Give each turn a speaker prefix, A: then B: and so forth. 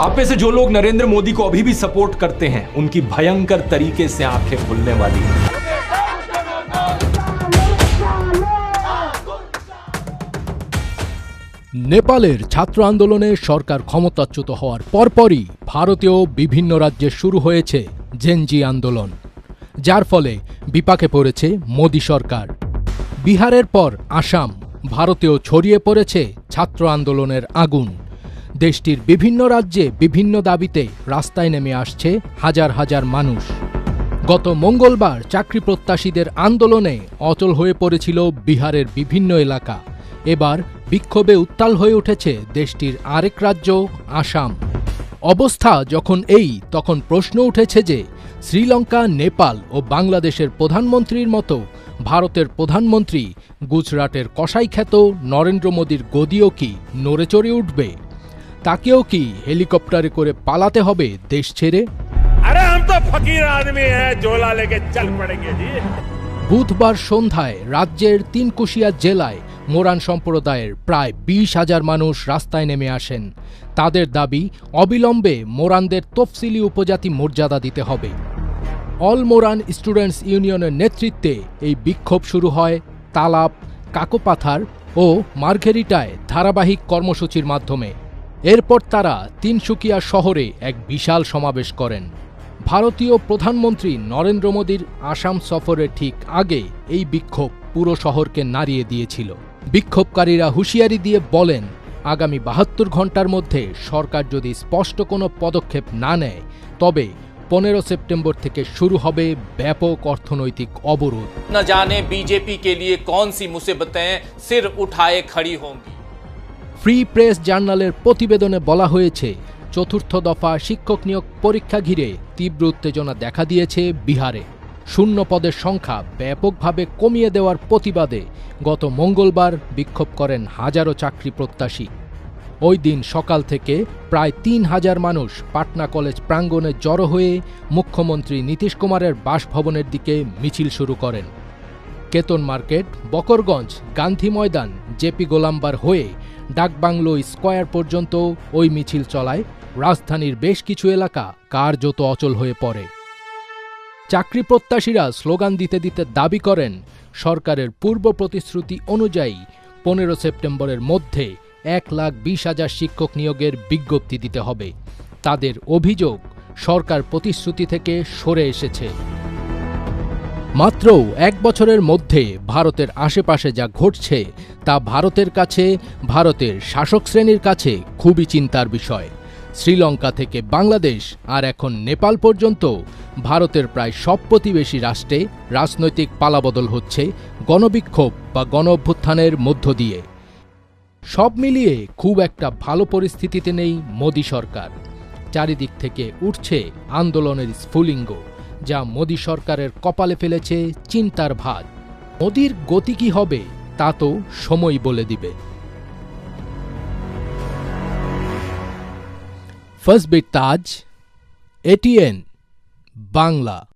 A: आप में से जो लोग नरेंद्र मोदी को अभी भी सपोर्ट करते हैं उनकी भयंकर तरीके से आंखें खुलने वाली हैं
B: নেপালের ছাত্র আন্দোলনে সরকার ক্ষমতাচ্যুত হওয়ার পরপরই ভারতেও বিভিন্ন রাজ্যে শুরু হয়েছে জেনজি আন্দোলন যার ফলে বিপাকে পড়েছে মোদী সরকার বিহারের পর আসাম ভারতেও ছড়িয়ে পড়েছে ছাত্র আন্দোলনের আগুন দেশটির বিভিন্ন রাজ্যে বিভিন্ন দাবিতে রাস্তায় নেমে আসছে হাজার হাজার মানুষ। গত মঙ্গলবার চাকরি প্রত্যাশীদের আন্দোলনে অচল হয়ে পড়েছিল বিহারের বিভিন্ন এলাকা। এবার বিক্ষোভে উত্তাল হয়ে উঠেছে দেশটির আরেক রাজ্য, আসাম। অবস্থা যখন এই, তখন প্রশ্ন উঠেছে যে, শ্রীলঙ্কা, নেপাল ও বাংলাদেশের প্রধানমন্ত্রীর মতো ভারতের প্রধানমন্ত্রী গুজরাটের কসাইখ্যাত নরেন্দ্র মোদীর গদিও কি নড়ে চড়ে উঠবে? তাকেও কি হেলিকপ্টারে করে পালাতে হবে দেশ ছেড়ে?
C: আরে তো ফকির আদমি হ্যাঁ, চল পড়েঙ্গে জি।
B: বুধবার সন্ধ্যায় রাজ্যের তিনকুশিয়া জেলায় মোরান সম্প্রদায়ের প্রায় বিশ হাজার মানুষ রাস্তায় নেমে আসেন। তাদের দাবি অবিলম্বে মোরানদের তফসিলি উপজাতি মর্যাদা দিতে হবে। অল মোরান স্টুডেন্টস ইউনিয়নের নেতৃত্বে এই বিক্ষোভ শুরু হয় তালাপ কাকোপাথার ও মার্ঘেরিটায় ধারাবাহিক কর্মসূচির মাধ্যমে। এরপর তারা তিনসুকিয়া শহরে এক বিশাল সমাবেশ করেন ভারতীয় প্রধানমন্ত্রী নরেন্দ্র মোদীর আসাম সফরের ঠিক আগে এই বিক্ষোভ পুরো শহরকে নাড়িয়ে দিয়েছিল বিক্ষোভকারীরা হুঁশিয়ারি দিয়ে বলেন আগামী বাহাত্তর ঘন্টার মধ্যে সরকার যদি স্পষ্ট কোনো পদক্ষেপ না নেয় তবে পনেরো সেপ্টেম্বর থেকে শুরু হবে ব্যাপক অর্থনৈতিক অবরোধ
D: न जाने बीजेपी के लिए कौन सी मुसीबतें सिर उठाए खड़ी होंगी
B: ফ্রি প্রেস জার্নালের প্রতিবেদনে বলা হয়েছে, চতুর্থ দফা শিক্ষক নিয়োগ পরীক্ষা ঘিরে তীব্র উত্তেজনা দেখা দিয়েছে বিহারে। শূন্য পদের সংখ্যা ব্যাপকভাবে কমিয়ে দেওয়ার প্রতিবাদে গত মঙ্গলবার বিক্ষোভ করেন হাজারো চাকরি প্রত্যাশী। ওই দিন সকাল থেকে প্রায় তিন হাজার মানুষ পাটনা কলেজ প্রাঙ্গণে জড়ো হয়ে মুখ্যমন্ত্রী নীতিশ কুমারের বাসভবনের দিকে মিছিল শুরু করেন। কেতন মার্কেট, বকরগঞ্জ, গান্ধী ময়দান জেপি গোলাম্বার হয়ে ডাকবাংলো স্কয়ার পর্যন্ত ওই মিছিল চলায়। রাজধানীর বেশ কিছু এলাকা কার্যত অচল হয়ে পড়ে। চাকরি প্রত্যাশীরা স্লোগান দিতে দিতে দাবি করেন, সরকারের পূর্ব প্রতিশ্রুতি অনুযায়ী পনেরো সেপ্টেম্বরের মধ্যে এক লাখ বিশ হাজার শিক্ষক নিয়োগের বিজ্ঞপ্তি দিতে হবে। তাদের অভিযোগ সরকার প্রতিশ্রুতি থেকে সরে এসেছে। মাত্র এক বছরের মধ্যে ভারতের আশেপাশে যা ঘটছে তা ভারতের কাছে, ভারতের শাসক শ্রেণির কাছে খুবই চিন্তার বিষয়। শ্রীলঙ্কা থেকে বাংলাদেশ আর এখন নেপাল পর্যন্ত ভারতের প্রায় সব প্রতিবেশী রাষ্ট্রে রাজনৈতিক পালাবদল হচ্ছে, গণবিক্ষোভ বা গণ অভ্যুত্থানের মধ্য দিয়ে। সব মিলিয়ে খুব একটা ভালো পরিস্থিতিতে নেই মোদী সরকার। চারিদিক থেকে উঠছে আন্দোলনের স্ফুলিঙ্গ। যা মোদী সরকারের কপালে ফেলেছে চিন্তার ভাত মোদীর গতি কি হবে, তা তো সময় বলে দিবে। বিট তাজ, এটিএন, বাংলা।